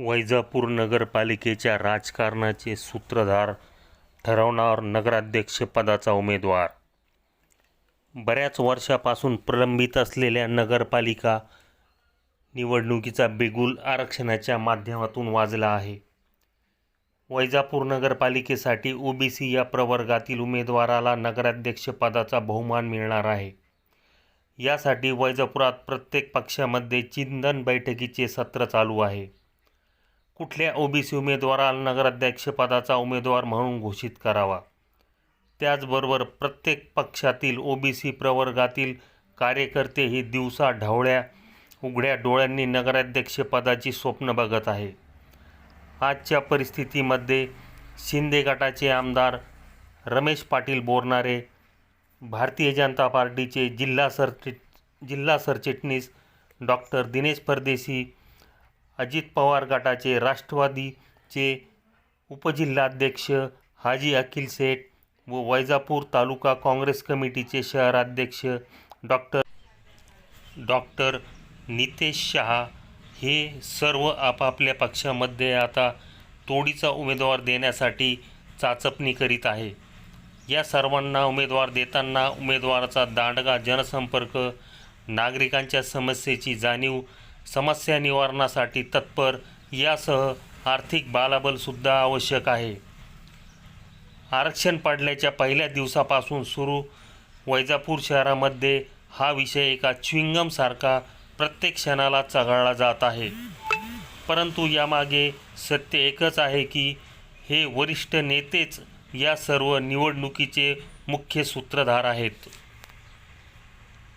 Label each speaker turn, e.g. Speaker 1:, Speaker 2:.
Speaker 1: वैजापूर नगरपालिकेच्या राजकारणाचे सूत्रधार ठरवणार नगराध्यक्षपदाचा उमेदवार. बऱ्याच वर्षापासून प्रलंबित असलेल्या नगरपालिका निवडणुकीचा बिगुल आरक्षणाच्या माध्यमातून वाजला आहे. वैजापूर नगरपालिकेसाठी ओबीसी या प्रवर्गातील उमेदवाराला नगराध्यक्षपदाचा बहुमान मिळणार आहे. यासाठी वैजापुरात प्रत्येक पक्षामध्ये चिंतन बैठकीचे सत्र चालू आहे. कुठल्या ओबीसी उमेदवाराला नगराध्यक्षपदाचा उमेदवार म्हणून घोषित करावा? त्याचबरोबर प्रत्येक पक्षातील ओबीसी प्रवर्गातील कार्यकर्ते ही दिवसा ढवळ्या उघड्या डोळ्यांनी नगराध्यक्षपदाची स्वप्न बघत आहे. आजच्या परिस्थितीमध्ये शिंदे गटाचे आमदार रमेश पाटील बोरणारे भारतीय जनता पार्टीचे जिल्हा सरचि जिल्हा सरचिटणीस डॉक्टर दिनेश परदेशी अजित पवार गटाचे राष्ट्रवादीचे उपजिल्हाध्यक्ष हाजी अखिल शेठ व वैजापूर तालुका काँग्रेस कमिटीचे शहराध्यक्ष डॉक्टर डॉक्टर नितेश शहा हे सर्व आपापल्या पक्षामध्ये आता तोडीचा उमेदवार देण्यासाठी चाचपणी करीत आहे. या सर्वांना उमेदवार देताना उमेदवाराचा दांडगा जनसंपर्क नागरिकांच्या समस्येची जाणीव समस्या निवारणासाठी तत्पर यासह आर्थिक बालाबलसुद्धा आवश्यक आहे. आरक्षण पडल्याच्या पहिल्या दिवसापासून सुरू वैजापूर शहरामध्ये हा विषय एका च्विंगमसारखा प्रत्येक क्षणाला चघळला जात आहे. परंतु यामागे सत्य एकच आहे की हे वरिष्ठ नेतेच या सर्व निवडणुकीचे मुख्य सूत्रधार आहेत.